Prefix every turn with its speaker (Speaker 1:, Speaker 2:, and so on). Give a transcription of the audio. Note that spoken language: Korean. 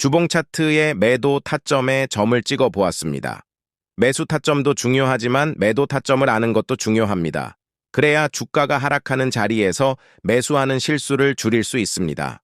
Speaker 1: 주봉 차트의 매도 타점에 점을 찍어 보았습니다. 매수 타점도 중요하지만 매도 타점을 아는 것도 중요합니다. 그래야 주가가 하락하는 자리에서 매수하는 실수를 줄일 수 있습니다.